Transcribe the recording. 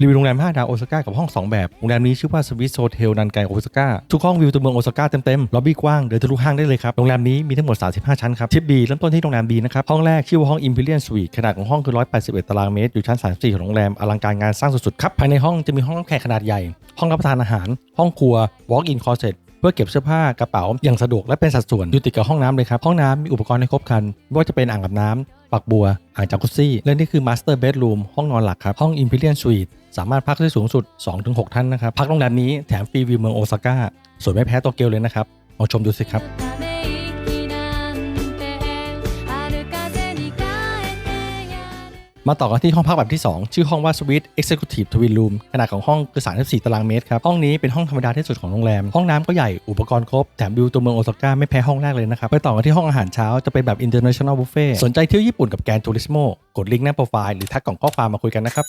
รีวิวโรงแรม 5 ดาวโอซาก้ากับห้อง 2 แบบ โรงแรมนี้ชื่อว่าสวิสโฮเทลนันไกโอซาก้าทุกห้องวิวตัวเมืองโอซาก้าเต็มๆ ล็อบบี้กว้าง เดินทะลุห้างได้เลยครับ โรงแรมนี้มีทั้งหมด 35 ชั้นครับทิปบีเริ่มต้นที่โรงแรมบีนะครับ ห้องแรกชื่อว่าห้อง Imperial Suite ขนาดของห้องคือ 181 ตารางเมตร อยู่ชั้น 34 ของโรงแรม อลังการงานสร้างสุดๆ ครับ ภายในห้องจะมีห้องรับแขกขนาดใหญ่ ห้องรับประทานอาหาร ห้องครัว walk-in closet เพื่อเก็บเสื้อผ้ากระเป๋าอย่างสะดวกและเป็นสัดส่วนอยู่ติดกับห้องน้ำเลยครับ ห้องน้ำมีอุปกรณ์ให้ครบครันไม่ว่าจะเป็นอ่างอาบน้ำ ปักบัว อ่างจากุซซี่และนี่คือ Master Bedroom ห้องนอนหลักครับ ห้อง Imperial Suite สามารถพักได้สูงสุด 2-6 ท่านนะครับ พักโรงแรมนี้แถมฟรีวิวเมืองโอซาก้าสวยไม่แพ้โตเกียวเลยนะครับลองชมดูสิครับ มาต่อกันที่ห้องพักแบบที่ 2 ชื่อห้องว่า Suite Executive Twin Room ขนาดของห้องคือ 34 ตารางเมตรครับ ห้องนี้เป็นห้องธรรมดาที่สุดของโรงแรม ห้องน้ำก็ใหญ่อุปกรณ์ครบ แถมวิวตัวเมืองโอซาก้าไม่แพ้ห้องแรกเลยนะครับ ไปต่อกันที่ห้องอาหารเช้าจะเป็นแบบ International Buffet สนใจเที่ยวญี่ปุ่นกับแกนทัวริสโมกดลิงก์หน้าโปรไฟล์หรือทักกล่องข้อความมาคุยกันนะครับ